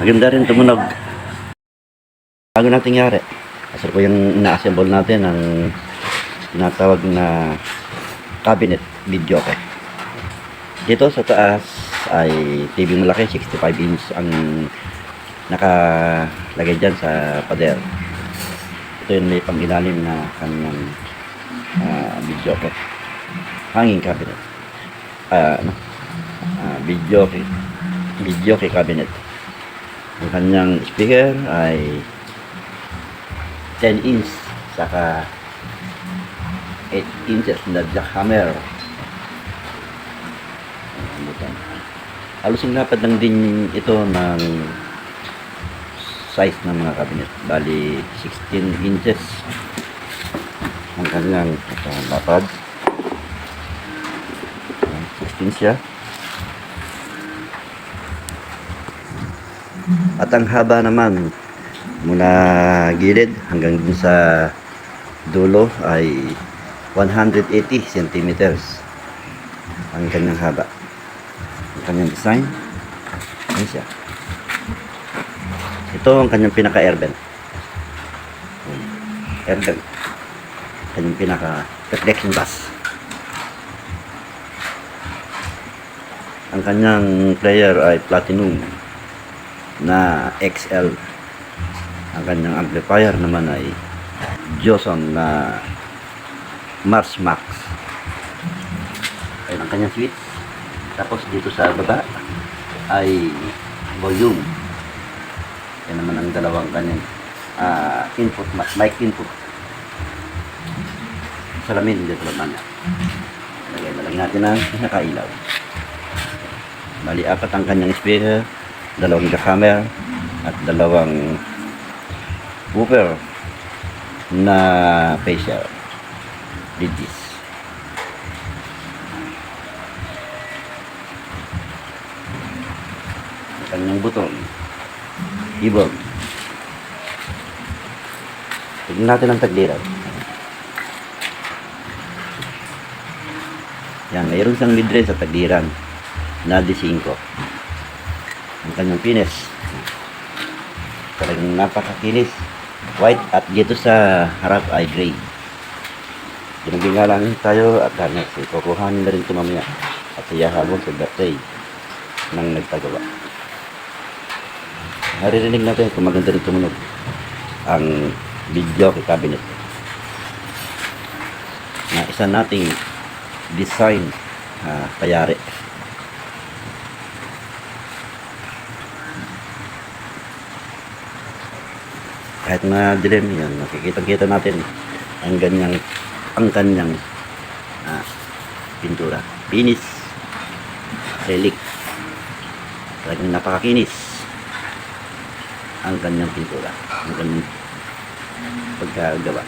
Maganda rin tumunog. Bago nating yari. Kasi po yung ina-assemble natin ang tinatawag na cabinet video okay. Dito sa taas ay TV malaki, 65 inch ang nakalagay dyan sa pader. Ito yung may pang-ilalim na kanyang ah, video okay. Hanging cabinet. Ah, ano? Ah, video okay. Video okay cabinet. Ang kanyang speaker ay 10 inch saka 8 inches na jackhammer. Halos lapad lang din ito ng size ng mga cabinet. Bali 16 inches ang kanyang ito, lapad. Ayan, 16 siya. At ang haba naman mula gilid hanggang dun sa dulo ay 180 centimeters ang kanyang haba. Ang kanyang design. Ayan siya. Ito ang kanyang pinaka airbelt. Airbelt. Kanyang pinaka reflection bus. Ang kanyang player ay platinum na XL. Ang kanyang amplifier naman ay Joson na Mars Max. Ayun ang kanyang switch. Tapos dito sa baba ay volume. Yan naman ang dalawang kanyang ah, input, mic input. Salamin dito naman. Lagay na lang natin ang nakailaw. Bali, apat ang kanyang speaker, dalawang jackhammer, at dalawang woofer na facial. Digis. Ang kanyang buton. Keyboard. Tignan natin ang tagliran. Yan, mayroon siyang mid-range sa tagliran na D5. Ang kanyang pines. Talagang napakakinis. White at dito sa harap ay gray. Ginagin lang tayo at hanap. Kukuhanin na rin ito mamaya. At siya habang sa birthday ng nagpagawa. Naririnig natin kung maganda rin tumunog ang video kay cabinet na isa nating design ah, payari. Kahit na dilim yan, nakikita-kita natin ang ganyang, ang kanyang ah, pintura. Pinis, relic, talagang napakakinis ang kanyang pintura, ang kanyang pagkagawa.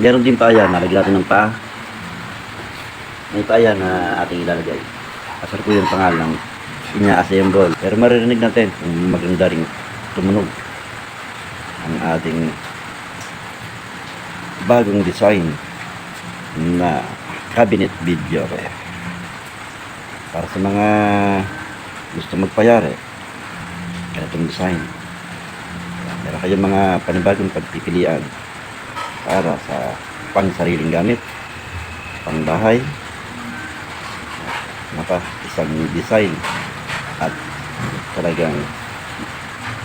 Meron din pa yan, nalagyan ng paa. May paa yan na ating ilalagay. Asar ko yung pangalan ina-assemble. Pero maririnig natin kung maganda rin tumunog ang ating bagong design na cabinet video. Para sa mga gusto magpayari, ganitong design. Meron kayong mga panibagong pagpipilian para sa pang sariling gamit, pang bahay, naka isang design at talagang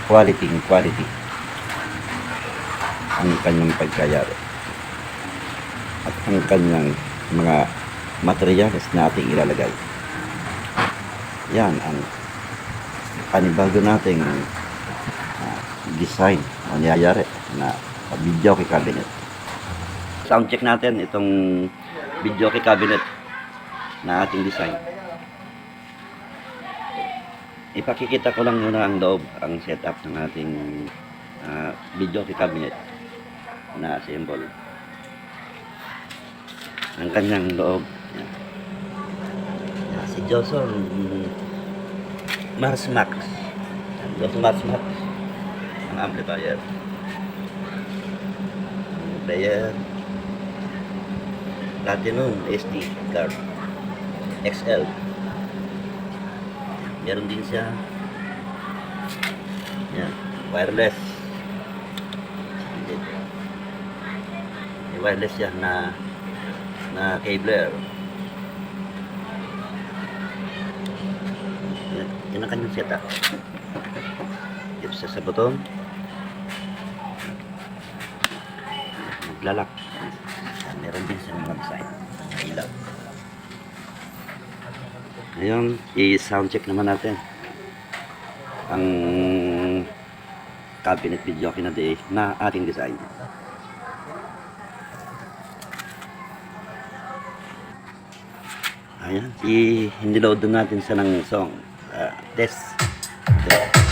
quality quality ang kanyang pagkayari. At ang kanyang mga materials na ating ilalagay. Yan ang panibago nating ah, design o niyayari na video key cabinet. Sound check natin itong video key cabinet na ating design ipakikita ko lang muna ang loob, ang setup ng ating ah, video cabinet na assemble. Ang kanyang loob. Yan, si Johnson Mars Max. Johnson Mars Max. Ang amplifier. Player. Platinum SD card. XL. Meron din siya. Yan. Wireless. Wireless yan na na cabler. Yan, yan ang kanyang setup. Dito siya sa button. Naglalak. Yan, Meron din sa mga side. Ilaw. Ngayon, i-sound check naman natin ang cabinet video na day na ating design. Ayan, i-load na natin sa ng song. Ah, test. Test.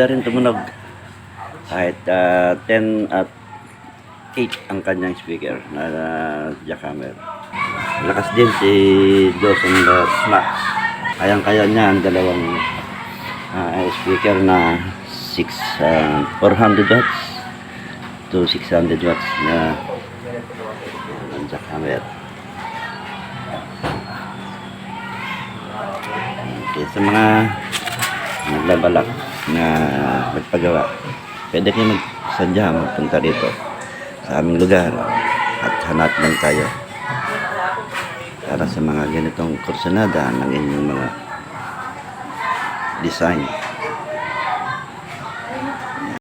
Maganda rin tumunog. Kahit ah, 10 at 8 ang kanyang speaker na uh, jackhammer. Lakas din si Dawson Ross Max. Kayang-kaya niya ang dalawang ah, speaker na 6 ah, 400 watts to 600 watts na ang jackhammer. Okay, sa mga nagbabalak na magpagawa, pwede kayo magsadya magpunta dito sa aming lugar at hanap lang tayo para sa mga ganitong kursunada ng inyong mga design.